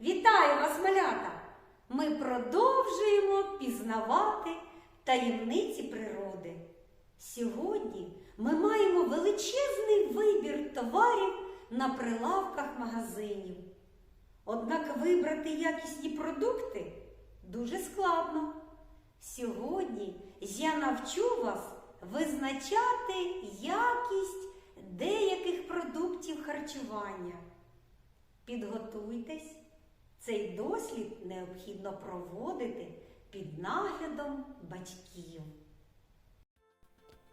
Вітаю вас, малята! Ми продовжуємо пізнавати таємниці природи. Сьогодні ми маємо величезний вибір товарів на прилавках магазинів. Однак вибрати якісні продукти дуже складно. Сьогодні я навчу вас визначати якість деяких продуктів харчування. Підготуйтесь. Цей дослід необхідно проводити під наглядом батьків.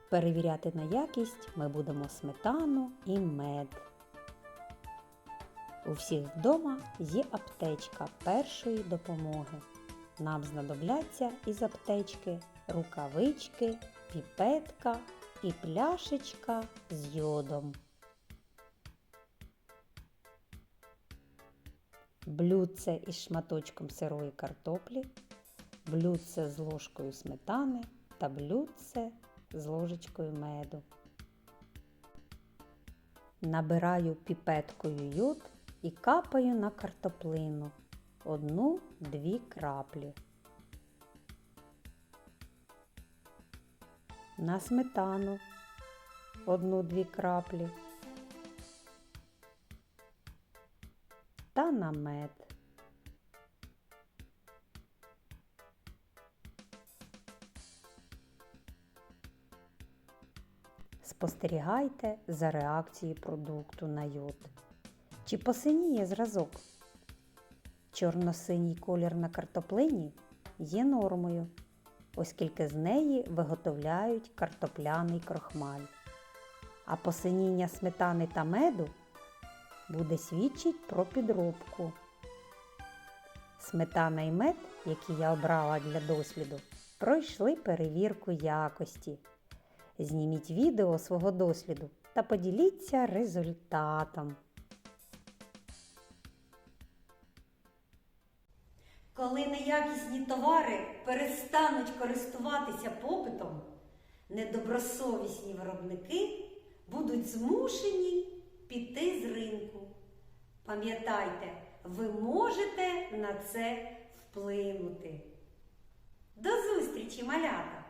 Перевіряти на якість ми будемо сметану і мед. У всіх вдома є аптечка першої допомоги. Нам знадобляться із аптечки рукавички, піпетка і пляшечка з йодом. Блюдце із шматочком сирої картоплі, блюдце з ложкою сметани та блюдце з ложечкою меду. Набираю піпеткою йод і капаю на картоплину одну-дві краплі. На сметану одну-дві краплі та на мед. Спостерігайте за реакцією продукту на йод. Чи посиніє зразок? Чорно-синій колір на картоплині є нормою, оскільки з неї виготовляють картопляний крохмаль. А посиніння сметани та меду буде свідчить про підробку. Сметана і мед, які я обрала для досліду, пройшли перевірку якості. Зніміть відео свого досліду та поділіться результатом. Коли неякісні товари перестануть користуватися попитом, недобросовісні виробники будуть змушені піти з ринку. Пам'ятайте, ви можете на це вплинути. До зустрічі, малята!